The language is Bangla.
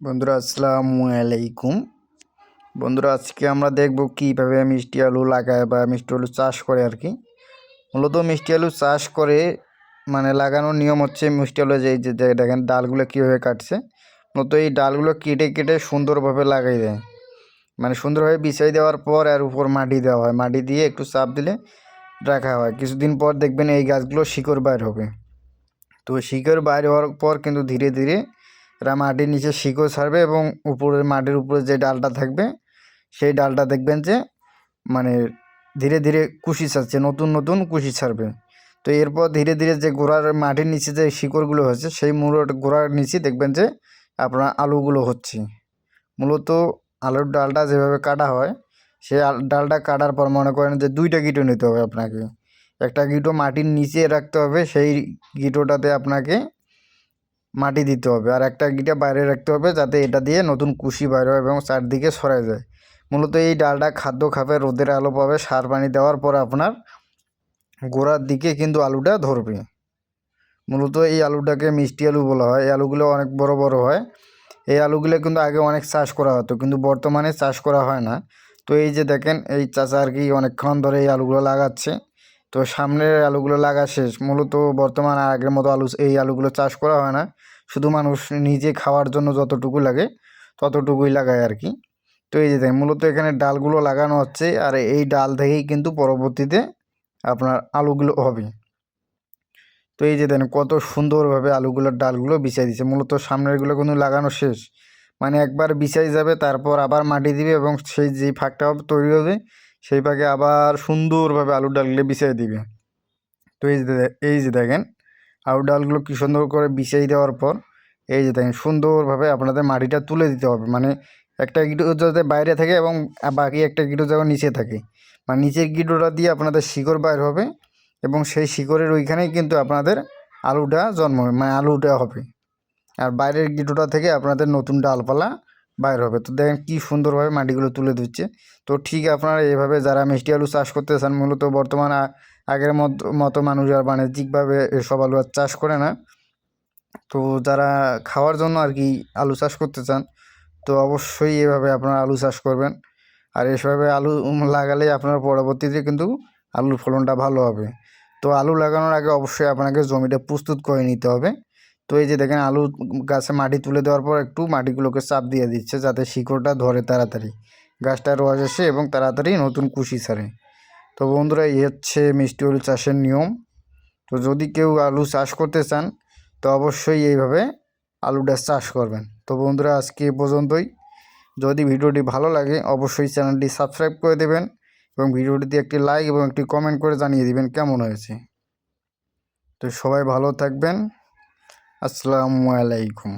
বন্ধুরা, আসসালামু আলাইকুম। বন্ধুরা, আজকে আমরা দেখব কীভাবে মিষ্টি আলু লাগায় বা মিষ্টি আলু চাষ করে আর কি। মূলত মিষ্টি আলু চাষ করে মানে লাগানোর নিয়ম হচ্ছে মিষ্টি আলু যে যে দেখেন ডালগুলো কীভাবে কাটছে। মূলত এই ডালগুলো কেটে কেটে সুন্দরভাবে লাগাই দেয়। মানে সুন্দরভাবে বিছাই দেওয়ার পর আর উপর মাটি দেওয়া হয়। মাটি দিয়ে একটু চাপ দিলে রাখা হয়। কিছুদিন পর দেখবেন এই গাছগুলো শিকড় বাইর হবে। তো শিকড় বাইর হওয়ার পর কিন্তু ধীরে ধীরে এরা মাটির নিচে শিকড় ছাড়বে এবং উপরের মাটির উপরে যে ডালটা থাকবে, সেই ডালটা দেখবেন যে মানে ধীরে ধীরে কুশি ছাড়ছে, নতুন নতুন কুশি ছাড়বে। তো এরপর ধীরে ধীরে যে গোড়ার মাটির নিচে যে শিকড়গুলো হচ্ছে সেই মূল গোড়ার নিচে দেখবেন যে আপনার আলুগুলো হচ্ছে। মূলত আলুর ডালটা যেভাবে কাটা হয় সেই আল- ডালটা কাটার পর মনে করেন যে দুইটা গিটো নিতে হবে আপনাকে। একটা গিটো মাটির নিচে রাখতে হবে, সেই গিটোটাতে আপনাকে মাটি দিতে হবে আর একটা গিটা বাইরে রাখতে হবে যাতে এটা দিয়ে নতুন কুশি বাইরে হয় এবং চারদিকে সরাই যায়। মূলত এই ডালটা খাদ্য খাবে, রোদের আলো পাবে, সার পানি দেওয়ার পর আপনার গোড়ার দিকে কিন্তু আলুটা ধরবে। মূলত এই আলুটাকে মিষ্টি আলু বলা হয়। এই আলুগুলো অনেক বড় বড় হয়। এই আলুগুলো কিন্তু আগে অনেক চাষ করা হতো, কিন্তু বর্তমানে চাষ করা হয় না। তো এই যে দেখেন, এই চাচা আর কি অনেকক্ষণ ধরে এই আলুগুলো লাগাচ্ছে। তো সামনের আলুগুলো লাগা শেষ। মূলত বর্তমান আগের মতো আলু এই আলুগুলো চাষ করা হয় না। শুধু মানুষ নিজে খাওয়ার জন্য যতটুকু লাগে, ততটুকুই লাগায় আর কি। তো এই যে দেখেন, মূলত এখানে ডালগুলো লাগানো হচ্ছে আর এই ডাল থেকেই কিন্তু পরবর্তীতে আপনার আলুগুলো হবে। তো এই যে দেখেন, কত সুন্দরভাবে আলুগুলোর ডালগুলো বিছাই দিচ্ছে মূলত সামনেরগুলো কিন্তু লাগানো শেষ। মানে একবার বিছাই যাবে, তারপর আবার মাটি দিবে এবং সেই যেই ফাঁকটা তৈরি হবে সেই ফাঁকে আবার সুন্দরভাবে আলুর ডালগুলো বিছিয়ে দিবে। তো এই যে এই যে দেখেন, আলুর ডালগুলো কি সুন্দর করে বিছিয়ে দেওয়ার পর, এই যে দেখেন সুন্দরভাবে আপনাদের মাটিটা তুলে দিতে হবে। মানে একটা গিটো যাতে বাইরে থাকে এবং বাকি একটা গিটো যেমন নিচে থাকে। মানে নিচের গিটোটা দিয়ে আপনাদের শিকড় বাইর হবে এবং সেই শিকড়ের ওইখানেই কিন্তু আপনাদের আলুটা জন্ম মানে আলুটা হবে। আর বাইরের গিটোটা থেকে আপনাদের নতুন ডালপালা বাইর হবে। তো দেখেন কি সুন্দরভাবে মাটিগুলো তুলে দিচ্ছে তো ঠিক আপনারা এভাবে যারা মিষ্টি আলু চাষ করতে চান, মূলত বর্তমান আগের মতো মানুষ আর বাণিজ্যিকভাবে এসব আলু আর চাষ করে না। তো যারা খাওয়ার জন্য আর কি আলু চাষ করতে চান, তো অবশ্যই এভাবে আপনারা আলু চাষ করবেন। আর এভাবে আলু লাগালে আপনার পরবর্তীতে কিন্তু আলুর ফলনটা ভালো হবে। তো আলু লাগানোর আগে অবশ্যই আপনাকে জমিটা প্রস্তুত করে নিতে হবে। তো এই যে দেখেন আলু গাছে মাটি তুলে দেওয়ার পর একটু মাটিগুলোকে চাপ দিয়ে দিচ্ছে যাতে শিকড়টা ধরে তাড়াতাড়ি। গাছটা রোয়া আসে এবং তাড়াতাড়ি নতুন কুশি ছাড়ে। তো বন্ধুরা, এই হচ্ছে মিষ্টি আলু চাষের নিয়ম। তো যদি কেউ আলু চাষ করতে চান, তো অবশ্যই এইভাবে আলুটা চাষ করবেন। তো বন্ধুরা, আজকে এ পর্যন্তই। যদি ভিডিওটি ভালো লাগে, অবশ্যই চ্যানেলটি সাবস্ক্রাইব করে দেবেন এবং ভিডিওটিতে একটি লাইক এবং একটি কমেন্ট করে জানিয়ে দিবেন কেমন হয়েছে। তো সবাই ভালো থাকবেন। আসসালামু আলাইকুম।